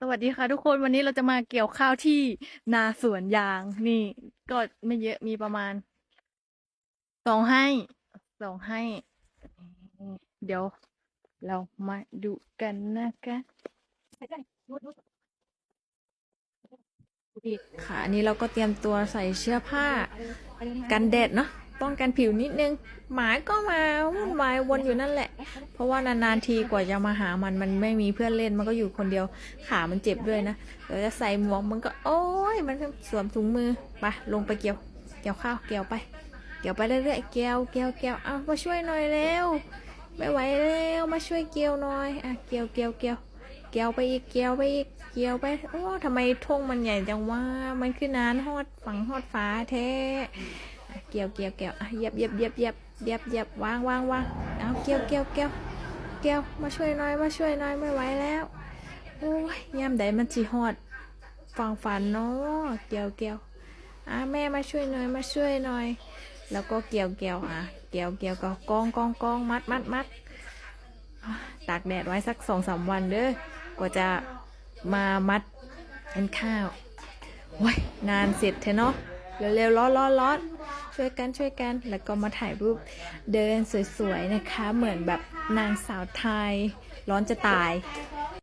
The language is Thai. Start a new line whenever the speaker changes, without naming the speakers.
สวัสดีค่ะทุกคนวันนี้เราจะมาเกี่ยวข้าวที่นาสวนยาง นี่ ก็ไม่เยอะมีประมาณสองให้สองให้ เดี๋ยวเรามาดูกันนะคะค่ะอันนี้เราก็เตรียมตัวใส่เสื้อผ้า กันแดดเนาะ ป้องกันผิวนิดนึง หมาก็มาวุ่นวายวนอยู่นั่นแหละ เพราะว่านานๆทีกว่าจะมาหามันมันไม่มีเพื่อนเล่นมันก็อยู่คนเดียวขามันเจ็บด้วยนะเดี๋ยวจะใส่หมวกมันก็โอ้ยมันสวมถุงมือไปลงไปเกี่ยวเกี่ยวข้าวเกี่ยวไป เกี่ยวไปเรื่อยๆเกี่ยวเกี่ยวเกี่ยวเอามาช่วยหน่อยเร็วไม่ไหวแล้วมาช่วยเกี่ยวหน่อยอะเกี่ยวเกี่ยวเกี่ยวเกี่ยวไปอีกเกี่ยวไปอีกเกี่ยวไปโอ้ทำไมทุ่งมันใหญ่จังว่ามันคือนานฮอดฝังฮอดฟ้าแท้อ่ เกี่ยวเกี่ยวเกี่ยวอะเย็บเย็บเย็บเย็บเย็บเย็บวางวางวางเอาเกี่ยวเกี่ยวเกี่ยวเกี่ยวมาช่วยหน่อยมาช่วยหน่อยไม่ไหวแล้วโอ้ยยามใดมันจีฮอดฟังฝันเนาะเกี่ยวเกี่ยวอะแม่มาช่วยหน่อยมาช่วยหน่อย แล้วก็เกี่ยวเกี่ยวอะเกี่ยวเกี่ยวก็กองกองกองมัดมัดมัดตากแดดไว้สักสองสามวันเด้อกว่าจะมามัดเป็นข้าวโอ้ยนานเสร็จเถอะเนาะเร็วๆร้อนร้อนร้อน ช่วยกันช่วยกันแล้วก็มาถ่ายรูปเดินสวยๆนะคะ เหมือนแบบนางสาวไทย ร้อนจะตาย